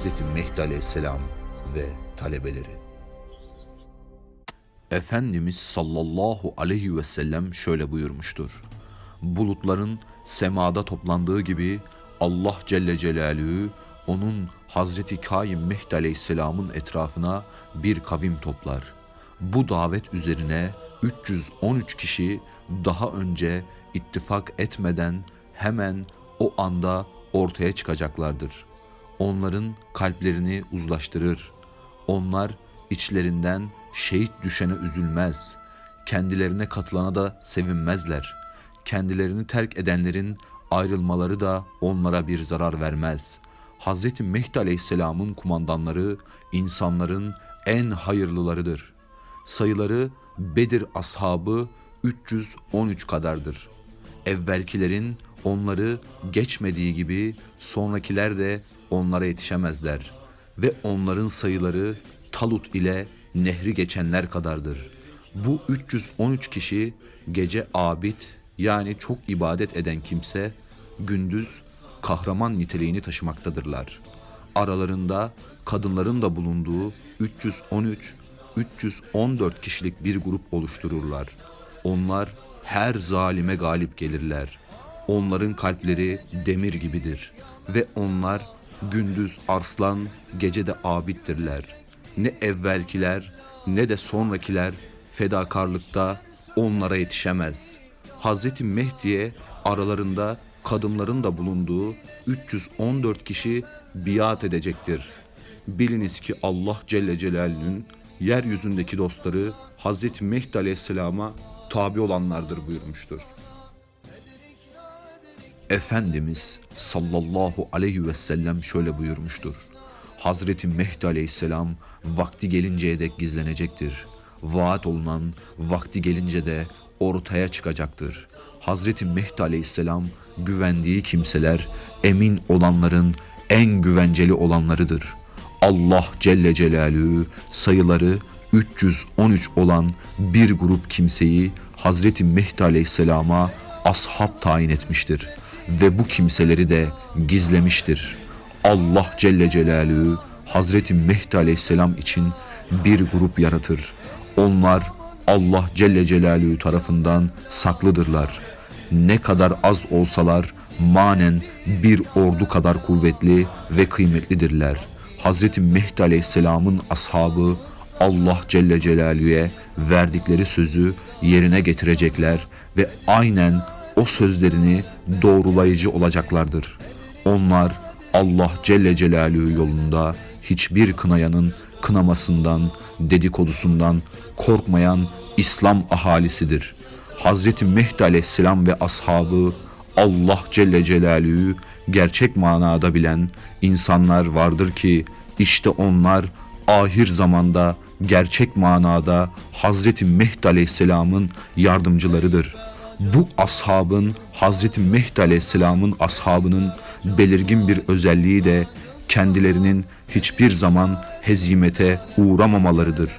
Hazreti Mehdi Aleyhisselam ve talebeleri. Efendimiz sallallahu aleyhi ve sellem şöyle buyurmuştur. Bulutların semada toplandığı gibi Allah Celle Celaluhu onun Hazreti Kaim Mehdi Aleyhisselam'ın etrafına bir kavim toplar. Bu davet üzerine 313 kişi daha önce ittifak etmeden hemen o anda ortaya çıkacaklardır. Onların kalplerini uzlaştırır. Onlar içlerinden şehit düşene üzülmez. Kendilerine katılana da sevinmezler. Kendilerini terk edenlerin ayrılmaları da onlara bir zarar vermez. Hazreti Mehdi Aleyhisselam'ın kumandanları insanların en hayırlılarıdır. Sayıları Bedir ashabı 313 kadardır. Evvelkilerin onları geçmediği gibi sonrakiler de onlara yetişemezler ve onların sayıları Talut ile nehri geçenler kadardır. Bu 313 kişi gece abid yani çok ibadet eden kimse, gündüz kahraman niteliğini taşımaktadırlar. Aralarında kadınların da bulunduğu 313 314 kişilik bir grup oluştururlar. Onlar her zalime galip gelirler. Onların kalpleri demir gibidir ve onlar gündüz arslan, gece de abittirler. Ne evvelkiler ne de sonrakiler fedakarlıkta onlara yetişemez. Hazreti Mehdi'ye aralarında kadınların da bulunduğu 314 kişi biat edecektir. Biliniz ki Allah Celle Celaluhu'nun yeryüzündeki dostları Hazreti Mehdi Aleyhisselam'a tabi olanlardır buyurmuştur. Efendimiz sallallahu aleyhi ve sellem şöyle buyurmuştur. Hazreti Mehdi aleyhisselam vakti gelinceye dek gizlenecektir. Vaat olunan vakti gelince de ortaya çıkacaktır. Hazreti Mehdi aleyhisselam güvendiği kimseler emin olanların en güvenceli olanlarıdır. Allah Celle Celaluhu sayıları 313 olan bir grup kimseyi Hazreti Mehdi aleyhisselama ashab tayin etmiştir ve bu kimseleri de gizlemiştir. Allah Celle Celaluhu Hazreti Mehdi Aleyhisselam için bir grup yaratır. Onlar Allah Celle Celaluhu tarafından saklıdırlar. Ne kadar az olsalar manen bir ordu kadar kuvvetli ve kıymetlidirler. Hazreti Mehdi Aleyhisselam'ın ashabı Allah Celle Celaluhu'ya verdikleri sözü yerine getirecekler ve aynen o sözlerini doğrulayıcı olacaklardır. Onlar Allah Celle Celaluhu yolunda hiçbir kınayanın kınamasından, dedikodusundan korkmayan İslam ahalisidir. Hazreti Mehdi Aleyhisselam ve ashabı Allah Celle Celaluhu gerçek manada bilen insanlar vardır ki işte onlar ahir zamanda gerçek manada Hazreti Mehdi Aleyhisselam'ın yardımcılarıdır. Bu ashabın Hazreti Mehdi Aleyhisselam'ın ashabının belirgin bir özelliği de kendilerinin hiçbir zaman hezimete uğramamalarıdır.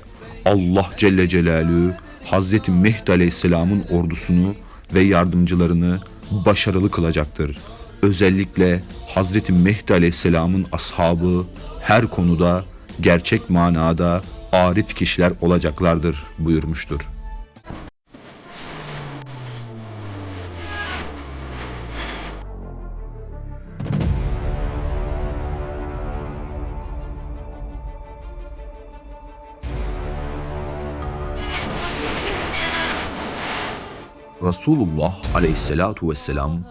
Allah Celle Celaluhu Hazreti Mehdi Aleyhisselam'ın ordusunu ve yardımcılarını başarılı kılacaktır. Özellikle Hazreti Mehdi Aleyhisselam'ın ashabı her konuda gerçek manada arif kişiler olacaklardır buyurmuştur. رسول الله عليه الصلاة والسلام